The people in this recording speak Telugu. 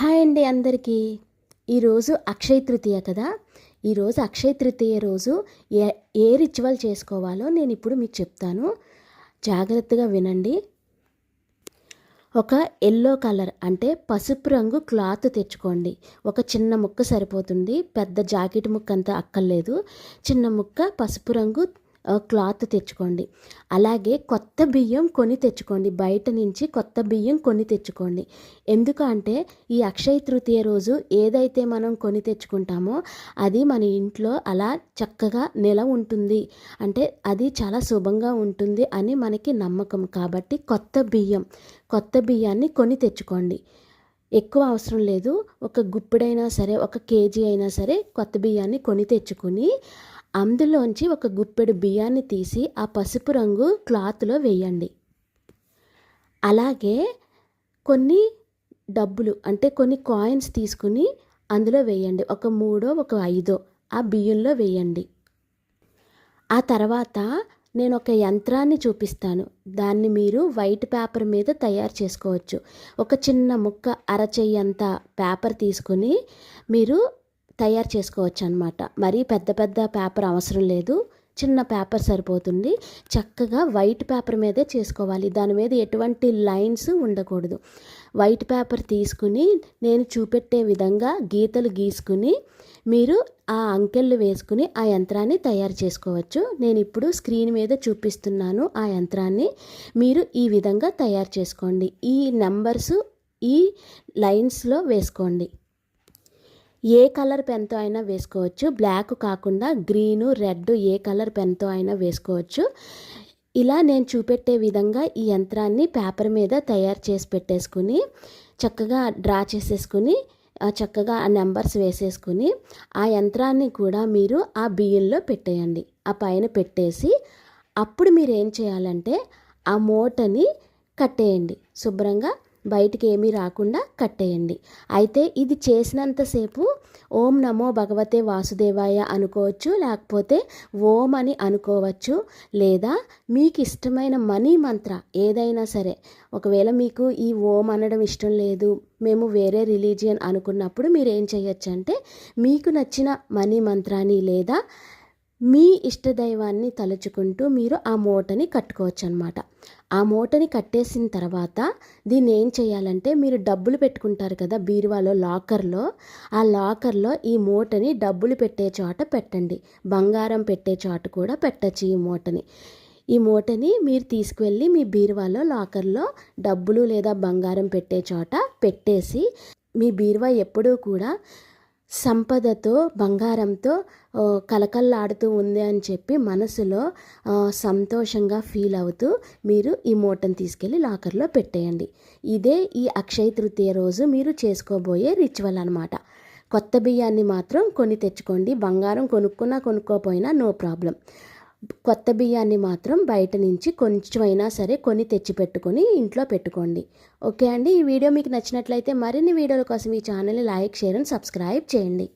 హాయ్ అండి అందరికీ. ఈరోజు అక్షయ తృతీయ కదా? ఈరోజు అక్షయ తృతీయ రోజు ఏ ఏ రిచువల్ చేసుకోవాలో నేను ఇప్పుడు మీకు చెప్తాను. జాగ్రత్తగా వినండి. ఒక ఎల్లో కలర్ అంటే పసుపు రంగు క్లాత్ తెచ్చుకోండి. ఒక చిన్న ముక్క సరిపోతుంది. పెద్ద జాకెట్ ముక్క అంతా అక్కర్లేదు. చిన్న ముక్క పసుపు రంగు క్లాత్ తెచ్చుకోండి. అలాగే కొత్త బియ్యం కొని తెచ్చుకోండి. బయట నుంచి కొత్త బియ్యం కొని తెచ్చుకోండి. ఎందుకు అంటే ఈ అక్షయ తృతీయ రోజు ఏదైతే మనం కొని తెచ్చుకుంటామో అది మన ఇంట్లో అలా చక్కగా నిల ఉంటుంది. అంటే అది చాలా శుభంగా ఉంటుంది అని మనకి నమ్మకం. కాబట్టి కొత్త బియ్యం కొత్త బియ్యాన్ని కొని తెచ్చుకోండి. ఎక్కువ అవసరం లేదు. ఒక గుప్పిడైనా సరే ఒక కేజీ అయినా సరే కొత్త బియ్యాన్ని కొని తెచ్చుకుని అందులోంచి ఒక గుప్పెడు బియ్యాన్ని తీసి ఆ పసుపు రంగు క్లాత్లో వేయండి. అలాగే కొన్ని డబ్బులు అంటే కొన్ని కాయిన్స్ తీసుకుని అందులో వేయండి. ఒక మూడో ఒక ఐదో ఆ బియ్యంలో వేయండి. ఆ తర్వాత నేను ఒక యంత్రాన్ని చూపిస్తాను. దాన్ని మీరు వైట్ పేపర్ మీద తయారు చేసుకోవచ్చు. ఒక చిన్న ముక్క అరచెయ్యంత పేపర్ తీసుకుని మీరు తయారు చేసుకోవచ్చు అనమాట మరీ పెద్ద పెద్ద పేపర్ అవసరం లేదు. చిన్న పేపర్ సరిపోతుంది. చక్కగా వైట్ పేపర్ మీదే చేసుకోవాలి. దాని మీద ఎటువంటి లైన్స్ ఉండకూడదు. వైట్ పేపర్ తీసుకుని నేను చూపెట్టే విధంగా గీతలు గీసుకుని మీరు ఆ అంకెళ్ళు వేసుకుని ఆ యంత్రాన్ని తయారు చేసుకోవచ్చు. నేను ఇప్పుడు స్క్రీన్ మీద చూపిస్తున్నాను ఆ యంత్రాన్ని. మీరు ఈ విధంగా తయారు చేసుకోండి. ఈ నెంబర్స్ ఈ లైన్స్లో వేసుకోండి. ఏ కలర్ పెన్తో అయినా వేసుకోవచ్చు. బ్లాక్ కాకుండా గ్రీను రెడ్ ఏ కలర్ పెన్తో అయినా వేసుకోవచ్చు. ఇలా నేను చూపెట్టే విధంగా ఈ యంత్రాన్ని పేపర్ మీద తయారు చేసి పెట్టేసుకుని చక్కగా డ్రా చేసేసుకుని చక్కగా ఆ నెంబర్స్ వేసేసుకుని ఆ యంత్రాన్ని కూడా మీరు ఆ బియ్యంలో పెట్టేయండి. ఆ పైన పెట్టేసి అప్పుడు మీరు ఏం చేయాలంటే ఆ మూటని కట్టేయండి. శుభ్రంగా బయటికి ఏమీ రాకుండా కట్టేయండి. అయితే ఇది చేసినంతసేపు ఓం నమో భగవతే వాసుదేవాయ అనుకోవచ్చు లేకపోతే ఓం అని అనుకోవచ్చు లేదా మీకు ఇష్టమైన మనీ మంత్ర ఏదైనా సరే. ఒకవేళ మీకు ఈ ఓం అనడం ఇష్టం లేదు మేము వేరే రిలీజియన్ అనుకున్నప్పుడు మీరు ఏం చేయొచ్చు అంటే మీకు నచ్చిన మనీ మంత్రాన్ని లేదా మీ ఇష్టదైవాన్ని తలుచుకుంటూ మీరు ఆ మూటని కట్టుకోవచ్చు అనమాట ఆ మూటని కట్టేసిన తర్వాత దీన్ని ఏం చేయాలంటే మీరు డబ్బులు పెట్టుకుంటారు కదా బీరువాలో లాకర్లో. ఆ లాకర్లో ఈ మూటని డబ్బులు పెట్టే చోట పెట్టండి. బంగారం పెట్టే చోట కూడా పెట్టచ్చు ఈ మూటని. ఈ మూటని మీరు తీసుకువెళ్ళి మీ బీరువాలో లాకర్లో డబ్బులు లేదా బంగారం పెట్టే చోట పెట్టేసి మీ బీరువా ఎప్పుడూ కూడా సంపదతో బంగారంతో ఆ, కలకల్లాడుతూ ఉంది అని చెప్పి మనసులో సంతోషంగా ఫీల్ అవుతూ మీరు ఈ మూటను తీసుకెళ్ళి లాకర్లో పెట్టేయండి. ఇదే ఈ అక్షయ తృతీయ రోజు మీరు చేసుకోబోయే రిచువల్ అనమాట కొత్త బియ్యాన్ని మాత్రం కొని తెచ్చుకోండి. బంగారం కొనుక్కున్నా కొనుక్కోపోయినా నో ప్రాబ్లం. కొత్త బియ్యాన్ని మాత్రం బయట నుంచి కొంచెమైనా సరే కొని తెచ్చి పెట్టుకొని ఇంట్లో పెట్టుకోండి. ఓకే అండి ఈ వీడియో మీకు నచ్చినట్లయితే మరిన్ని వీడియోల కోసం ఈ ఛానల్ని లైక్ షేర్ అండ్ సబ్స్క్రైబ్ చేయండి.